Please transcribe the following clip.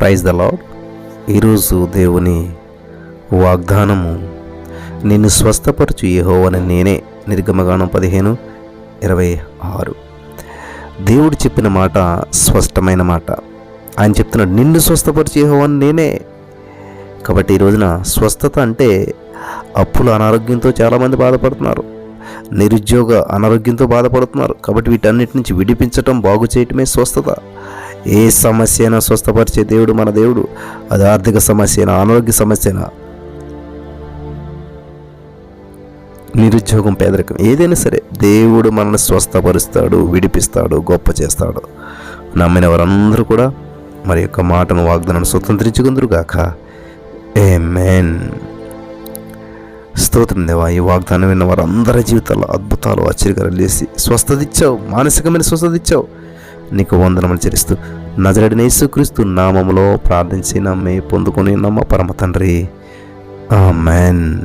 Praise the lord ఈరోజు దేవుని వాగ్దానము నిన్ను స్వస్థపరచు యహోవని నేనే. నిర్గమగానం పదిహేను ఇరవై ఆరు. దేవుడు చెప్పిన మాట స్పష్టమైన మాట. ఆయన చెప్తున్నాడు నిన్ను స్వస్థపరచు యహోవని నేనే. కాబట్టి ఈ రోజున స్వస్థత అంటే అప్పుల అనారోగ్యంతో చాలామంది బాధపడుతున్నారు. నిరుద్యోగ అనారోగ్యంతో బాధపడుతున్నారు. కాబట్టి వీటన్నిటి నుంచి విడిపించటం బాగు చేయటమే స్వస్థత. ఏ సమస్య అయినా స్వస్థపరిచే దేవుడు మన దేవుడు. అది ఆర్థిక సమస్య అయినా అనారోగ్య సమస్య అయినా నిరుద్యోగం పేదరికం ఏదైనా సరే దేవుడు మనల్ని స్వస్థపరుస్తాడు విడిపిస్తాడు గొప్ప చేస్తాడు. నమ్మిన వారందరూ కూడా మరి యొక్క మాటను వాగ్దానం స్వతంత్రించుకుందరుగాక ఏ మేన్ స్తోత్రం దేవా ఈ వాగ్దానం విన్న వారందరి జీవితాల్లో అద్భుతాలు ఆశ్చర్యకరాలు చేసి స్వస్థత ఇచ్చావు మానసికమైన స్వస్థత ఇచ్చావు. నీకు వందనములు చెల్లిస్తూ నజరడిన యేసుక్రీస్తు నామములో ప్రార్థించి నమ్మి పొందుకొని నమ్మ పరమ తండ్రి. ఆమెన్.